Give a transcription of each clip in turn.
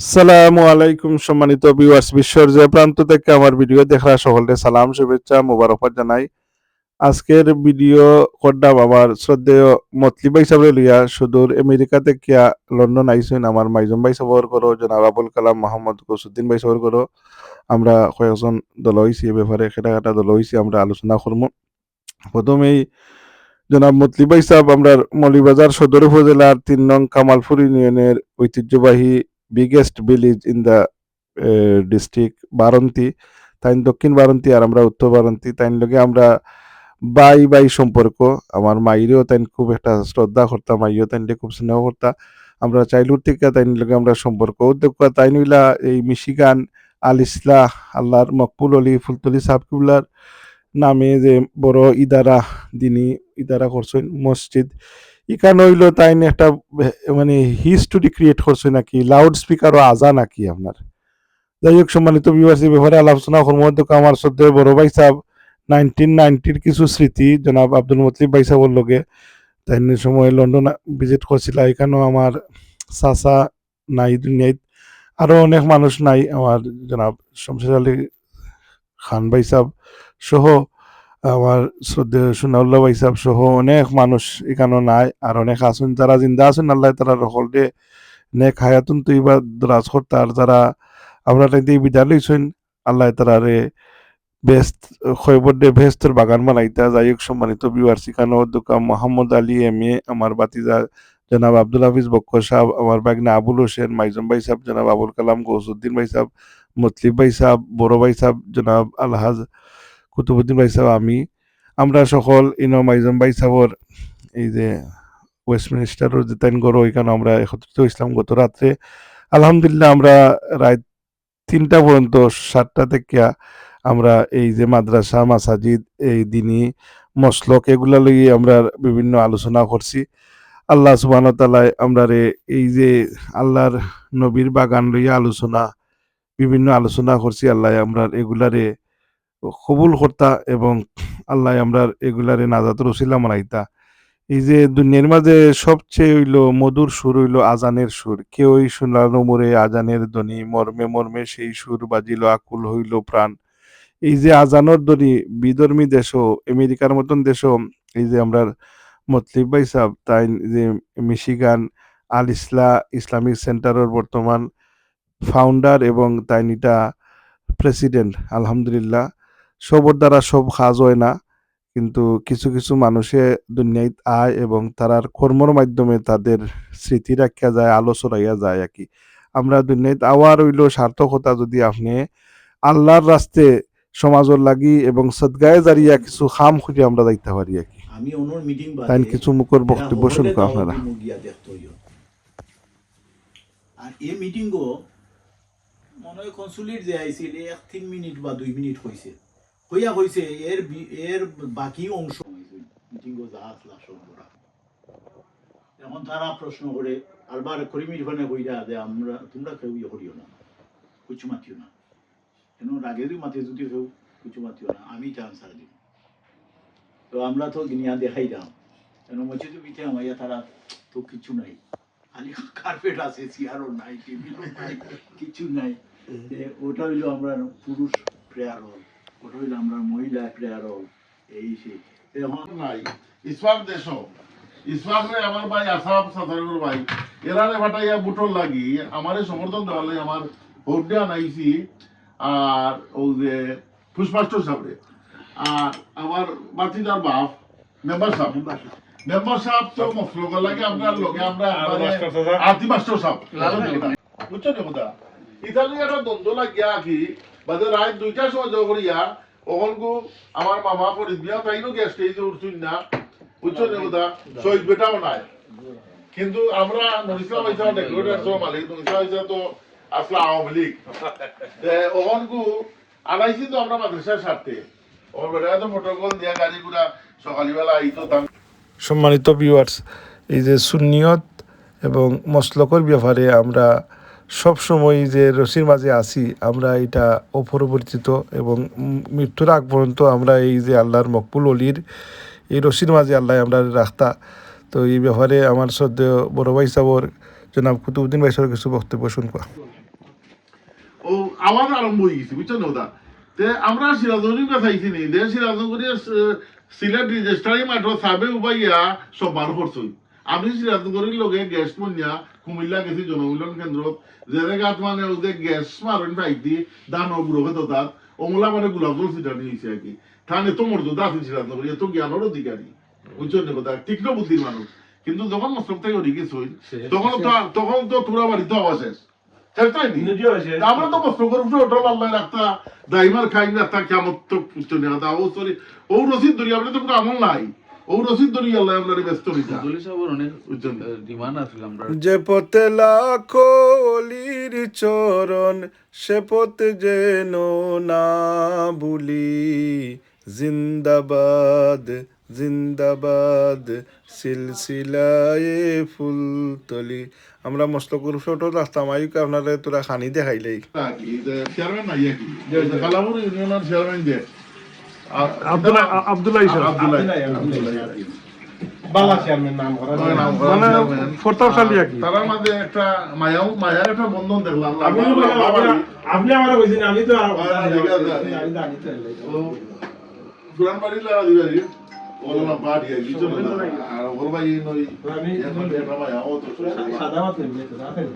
সালামু আলাইকুম সম্মানিত ভিউয়ার্স বিশ্বর যে প্রান্ত থেকে আমার ভিডিও দেখা সকলকে সালাম, শুভেচ্ছা, মোবারকবাদ জানাই। আজকের ভিডিও করলাম আমার শ্রদ্ধেয় মতলিবা হিসাবে লইয়া সুদূর আমেরিকা থেকে লন্ডন আইসেন আমার মাইজম ভাই সবর করো, জনাব আবুল কালাম মোহাম্মদ কসুদ্দিন ভাই সবর করো। আমরা কয়েকজন দল হয়েছি এ ব্যাপারে খেটা খাটা দল হয়েছি আমরা আলোচনা করব প্রথমেই জনাব মতলিবা হিসাব আমরা মলিবাজার সদর উপজেলার তিন নং কামালপুর ইউনিয়নের ঐতিহ্যবাহী biggest village in the district Baranti তাই দক্ষিণ বারন্তি আর আমরা উত্তর বারন্তি তাই লগে আমরা বাই বাই সম্পর্ক। আমার মাইরেও তাই খুব একটা শ্রদ্ধা করতাম, মাইও তাই খুব স্নেহ করতাম। আমরা চাইল্ডহুড থেকে তাই লগে আমরা সম্পর্ক। দেখবা তাই নইলা এই মিশিগান, আল ইসলাহ, আল্লাহর মকবুল অলি ফুলতলি সাবকিবুল্লার নামে যে বড় ইদারা দিনী ইদারা করছেন মসজিদ ইখানে হইল তাই একটা মানে হিস্টোরি ক্রিয়েট করছে নাকি লাউড স্পিকার ও আজা নাকি আপনার। যাই হোক, সম্মানিত বিবাসী ব্যাপারে আলোচনা কর্মধ্যক্ষ আমার সদ্য বড় ভাই সাহেব নাইনটিন নাইনটির কিছু স্মৃতি, জনাব আব্দুল মতলিব ভাই সাহেবের লগে, তাই সময় লন্ডন ভিজিট করছিল। এখানেও আমার চাচা নাই দুনিয়াত আরও অনেক মানুষ নাই, আমার জনাব শমশের আলী খান ভাই সাহেব সহ আমার শ্রদ্ধেয় সুনাউল্লাহ ভাই সাহেব সহ অনেক মানুষ এখানে নাই আর অনেক আসুন যারা জিন্দা আছেন, আল্লাহ তারা সকলকে নেক হায়াতুন তো এবার দরাজ করতার যারা আমরা তাইতে বিদায় লইছেন, আল্লাহ তারারে বেস্ট খৈবর্ডে ভেস্তর বাগান বানাইতা। যাই হোক সম্মানিত বিওয়ার শিখানো দোকান মোহাম্মদ আলী এম এ, আমার বাতিজা জনাব আব্দুল হাফিজ বক্কর সাহেব, আমার বাগনা আবুল হোসেন, মাইজম ভাই সাহেব, জনাব আবুল কালাম, গৌসুদ্দিন ভাই সাহেব, মতলিব ভাই সাহেব, বড় ভাই সাহেব, জনাব আলহাজ কুতুবুদ্দিন ভাই সাহেব, আমি। আমরা সকল ইনো মাইজম ভাই সাহেবর এই যে ওয়েস্টমিনিস্টারের যে তাইন গড়, ওইখানে আমরা একত্রিত হয়েছিলাম গত রাত্রে। আলহামদুলিল্লাহ আমরা রাত তিনটা পর্যন্ত, সাতটা থেকে আমরা এই যে মাদ্রাসা, মাসাজিদ, এই দিনই মসলক, এগুলা লইয়ে আমরা বিভিন্ন আলোচনা করছি। আল্লাহ সুবান তালায় আমরা এই যে আল্লাহর নবীর বাগান লইয়া আলোচনা, বিভিন্ন আলোচনা করছি। আল্লাহ আমরা এগুলারে কবুল করতা এবং আল্লাহ আমরা এগুলারে নাজাত রসিলা মানাইতা। এই যে দুনিয়ার মাঝে সবচেয়ে হইল মধুর সুর হইল আজানের সুর। কেউই শুনানো মোরে আজানের ধ্বনি, মর্মে মর্মে সেই সুর বাজিল, আকুল হইল প্রাণ। এই যে আজানোর ধ্বনি, বিধর্মী দেশও, আমেরিকার মতন দেশও, এই যে আমরা মতলিব ভাই সাহেব, তাই যে মিশিগান, আল ইসলা, ইসলামিক সেন্টারের বর্তমান ফাউন্ডার এবং তাইনিটা প্রেসিডেন্ট আলহামদুলিল্লাহ। সবর দ্বারা সব কাজ হয় না কিন্তু কিছু কিছু মানুষে দুনিয়ায় আয় এবং তারার কর্মর মাধ্যমে তাদের স্মৃতি রাখিয়া যায় আলো ছড়াইয়া যায় আর কি। আমরা দুনিয়ায় আওয়ার হইল সার্থকতা যদি আপনি আল্লাহর রাস্তে সমাজের লাগি এবং সদগায়ে জারিয়া কিছু খাম খুঁজে আমরা যাইতে পারি আর কি। আমি ওনার মিটিং তাই কিছু মুখর বক্তব্য শুনব আপনারা। দেখতে আর এই মিটিংও মনে হয় কনসুলেট যে আইছিল এক তিন মিনিট বা দুই মিনিট হয়েছে হইয়া হয়েছে এর এর বাকি অংশ। মিটিংও যা আসলা সব করা এখন তারা প্রশ্ন করে আরবার করিমির ফানে কইরা যে আমরা তোমরা কেউ ইয়ে করিও না কিছু মাতিও না। কেন? রাগেরই মাতে যদি কেউ কিছু মাতিও না আমি এটা আনসার দিব তো আমরা তো গিনিয়া দেখাই দাম কেন? মসজিদ পিঠে আমার তারা তো কিছু নাই। খালি কার্পেট আছে চেয়ারও নাই টেবিলও নাই কিছু নাই। ওটা হইল আমরা পুরুষ প্রেয়ার হল। ওটা হইল আমরা মহিলা প্রেয়ার হল এই সেই এখন নাই ইসফাক দেশ ইসফাক রে আমার ভাই আসাম সাধারণ ভাই। এরারে ভাটাইয়া বুটল লাগি আমারে সমর্থন দেওয়ার লাগি আমার ভোট দেওয়া নাইছি। আর ও যে পুষ্পাষ্টর সাহেব আর আমার বাতিদার বাপ মেম্বার সাহেব মেম্বার সাহেব তো মফলক লাগে আমরা লগে আমরা আরতি মাস্টার সাহেব বুঝছ কথা ইতালি একটা দ্বন্দ্ব লাগিয়া কি বাদে রাত দুইটার সময় যাওয়া করিয়া ওখানকু আমার মামা ফরিদ বিয়া তাইনও গ্যাস স্টেজে উঠছুন না, বুঝছ না কথা? শহীদ বেটাও নাই। কিন্তু আমরা নুরিসলাম হয়েছে ডেকোরেটার সব মালিক নুরিসলাম হয়েছে তো আসলে আওয়ামী লীগ। ওখানকু আনাইছি তো আমরা মাদ্রাসার স্বার্থে ওর বেটা তো প্রোটোকল দিয়া গাড়ি গুড়া সকালবেলা আইতো সম্মানিত ভিউয়ার্স এই যে সুন্নিয়ত এবং মসলকর ব্যাপারে আমরা সব সময় যে রশির মাঝে আছি, আমরা এটা অপরিবর্তিত এবং মৃত্যুর আগ পর্যন্ত আমরা এই যে আল্লাহর মকবুল অলির এই রশির মাঝে আল্লাহ আমরা রাখতা। তো এই ব্যাপারে আমার শ্রদ্ধেয় বড় ভাই সাবর, জনাব কুতুবুদ্দিন ভাই কিছু বক্তব্য শুনবা। আওয়াজ আরম্ভ হয়ে গেছে, বুঝছ না তে আমরা সিরাজগঞ্জ চাইছি নি দে সিরাজগঞ্জ সিলেট রেজিস্ট্রারি মাঠর সাবে উবাইয়া সব বার করছই আমি সিরাজগঞ্জের লগে গ্যাস পনিয়া কুমিল্লা গেছি জনমিলন কেন্দ্র যে জায়গাত মানে ওই যে গ্যাস মারণ পাইতি দান অগ্রহে তার অমলা মানে গোলাপ জল সিটানি হয়েছে আর কি তাহলে তো মর্যাদা আছে সিরাজগঞ্জ এত জ্ঞানের অধিকারী। বুঝছ না কথা? তীক্ষ্ণ বুদ্ধির মানুষ। কিন্তু যখন মস্তক থেকে ওদিকে সই তখন তো তখন তো তোরা বাড়িতে আওয়াজ শেষ। আমরা তো কষ্ট করে উঠে ওঠো আল্লাহ রাখতা দাইমার খাইন রাখতা কেমন তো পুষ্ট ও সরি ও রসিদ ধরি আমরা তো কোনো আমল নাই। যে পথে লাখো অলির চরণ সে পথে যেন না ভুলি। জিন্দাবাদ জিন্দাবাদ সিলসিলায়ে ফুলতলি আমরা মস্ত করে ছোট রাস্তা মাইক আপনারা তোরা খানি দেখাইলেই। চেয়ারম্যান নাই কি কালামুর ইউনিয়নের চেয়ারম্যান যে। আব্দুল্লাহ বাংলা চেয়ারম্যান নাম করা চেয়ারম্যান। ফরতাবশালী আর কি। তারার মাঝে একটা মায়াও মায়ার একটা বন্ধন দেখলাম। আপনি আমার কইছেন আমি তো আর ঠিক আছে, আমি জানি তো এলাই। পুরান বাড়ি লাগা দিবারি ওলা না বাড়ি কিছু না? আর ওর ভাই নই আমি একটা মায়া ও তো সাদা তো রাখেন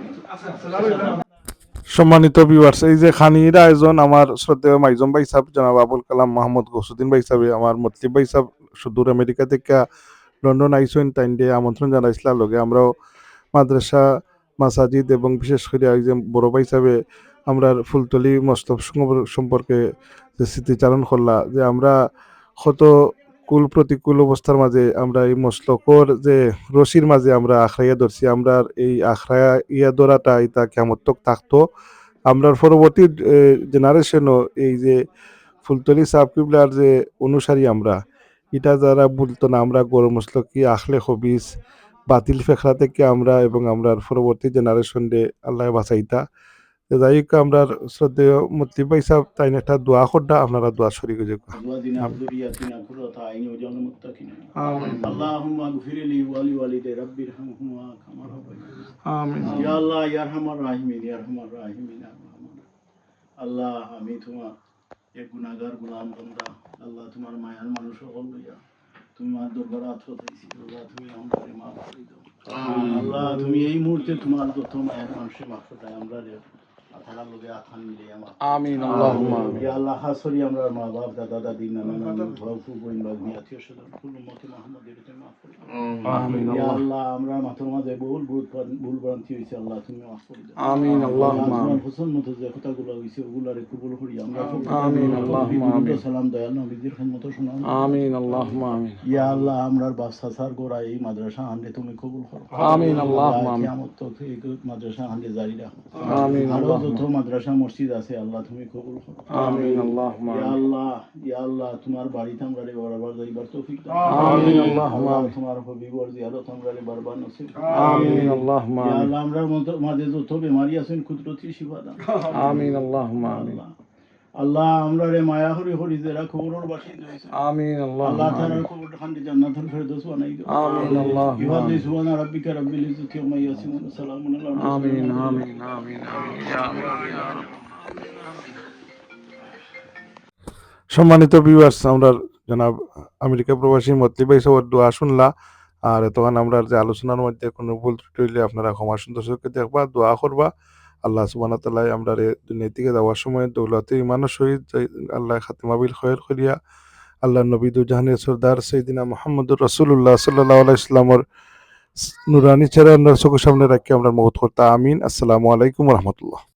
সম্মানিত ভিউয়ার্স এই যে খানির আয়োজন আমার শ্রদ্ধেয় মাইজম ভাই সাহেব, জনাব আবুল কালাম মাহমুদ গসুদ্দিন ভাই সাহেব, আমার মতলিব ভাই সাহেব, সুদূর আমেরিকা থেকে লন্ডন আইসেন টাইম দিয়ে আমন্ত্রণ জানাইছিল। লগে আমরাও মাদ্রাসা, মাসাজিদ এবং বিশেষ করে যে বড় ভাই সাহেবে, আমরা ফুলতলি মস্তব সম্পর্কে যে স্মৃতিচারণ করলা, যে আমরা কত কুল প্রতিকূল অবস্থার মাঝে আমরা এই মশলকর যে রশির মাঝে আমরা আখড়াইয়া ধরছি আমরা এই আখড়াইয়া ইয়া ধরাটা এটা কেমতক থাকতো? আমরা পরবর্তী জেনারেশনও এই যে ফুলতলি সাব কিবলার যে অনুসারী আমরা, এটা যারা বলতো না, আমরা গরম মশলা কি আখলে হবিস, বাতিল ফেখরা থেকে আমরা এবং আমরা পরবর্তী জেনারেশন রে আল্লাহ বাঁচাইতা। তো যাই হোক আমরা শ্রদ্ধেয় মুতলিব ভাই সাহেব তাই একটা দোয়া করডা আপনারা দোয়া শরীর যোগ أزواجنا وذرياتنا قرة أعين واجعلنا متقين اللهم اغفر لي ولوالدي رب ارحمهما كما ربياني আমিন ইয়া আল্লাহ ইয়া রহমান রাহিমিন ইয়া রহমান রাহিমিন ইয়া রহমান আল্লাহ আমি তোমার এক গুনাহগার গোলাম বান্দা আল্লাহ তোমার মায়ার মানুষ হল লইয়া তোমার দরবারে আথত হইছি আল্লাহ তুমি আমাকে মাফ করে দাও আল্লাহ তুমি এই মুহূর্তে তোমার যত মায়ের মানুষের মাফ করে আমরা রে আথার আথান মিলে আমার আমিন আল্লাহুম্মা আমিন। আল্লাহ খাস আমরা মা বাপ দাদা দাদি। নানা নানি ভাবু বোন বাগনি আত্মীয় স্বজন কুল উম্মতে মুহাম্মাদের তুমি মাফ করে আমিন ইয়া আল্লাহ আমরা মাথার মাঝে ভুল ভুল ভুল ভ্রান্তি হয়েছে আল্লাহ তুমি মাফ করে দাও আমিন আল্লাহুম্মা আমিন। হোসেন মতো যে কথাগুলো হয়েছে ওগুলারে কবুল করি আমরা আমিন, আল্লাহুম্মা আমিন। সালাম দয়াল নবীদের খেদমত শোনাম আমিন আল্লাহুম্মা আমিন। ইয়া আল্লাহ আমরার বাদশা সার গোড়া এই মাদ্রাসা হান্ডে তুমি কবুল করো। আমিন, আল্লাহুম্মা আমিন। কিয়ামত তো এই মাদ্রাসা হান্ডে জারি রাখো। আমিন আরও আল্লাহুম্মা যত মাদ্রাসা মসজিদ আছে আল্লাহ তুমি কবুল করো। আমিন আল্লাহুম্মা ইয়া আল্লাহ ইয়া আল্লাহ তোমার বাড়িতে আমরা রে বরাবর যাইবার তৌফিক দাও। আমিন আল্লাহুম্মা আল্লাহ আমিন। তোমার হবিবর জিয়ারত আমরা বারবার নসিব আমিন আল্লাহুম্মা ইয়া আল্লাহ আমরার মাঝে যত বেমারি আছেন কুদরতি শিফা আমিন আল্লাহুম্মা আমিন। আল্লাহ আল্লাহ আমরা রে মায়া হরি হরি যারা খবরের বাসিন্দা হইছে আমিন আল্লাহ আল্লাহুম্মা তাআলার আমিন কবর জান্নাতুল ফেরদৌস বানাই দাও। আমিন আল্লাহুম্মা ইবাদি সুবহান রাব্বিকা রাব্বিল ইজ্জাতি ওয়া সালামুন আমিন আমিন আমিন আমিন ইয়া আমিন সম্মানিত ভিউয়ার্স আমরা জনাব আমেরিকা প্রবাসী মতলি ভাই সবার দোয়া শুনলা। আর তখন আমরা যে আলোচনার মধ্যে কোনো ভুল ত্রুটি হইলে আপনারা ক্ষমা সুন্দর চোখে দেখবা দোয়া করবা। আল্লাহ তাআলা আমরা রে দুনিয়া থেকে যাওয়ার সময় দৌলতে ইমানের সহিত আল্লাহ খাতিমা বিল খয়ের করিয়া আল্লাহ নবী দুজাহানের সর্দার সৈদিনা মোহাম্মদুর রাসূলুল্লাহ সাল্লাল্লাহু আলাইহি ইসলামর নুরানি আমরা চোখের সামনে রাখি আমরা মহৎ করতাম আমিন। আসসালামু আলাইকুম রহমতুল্লাহ।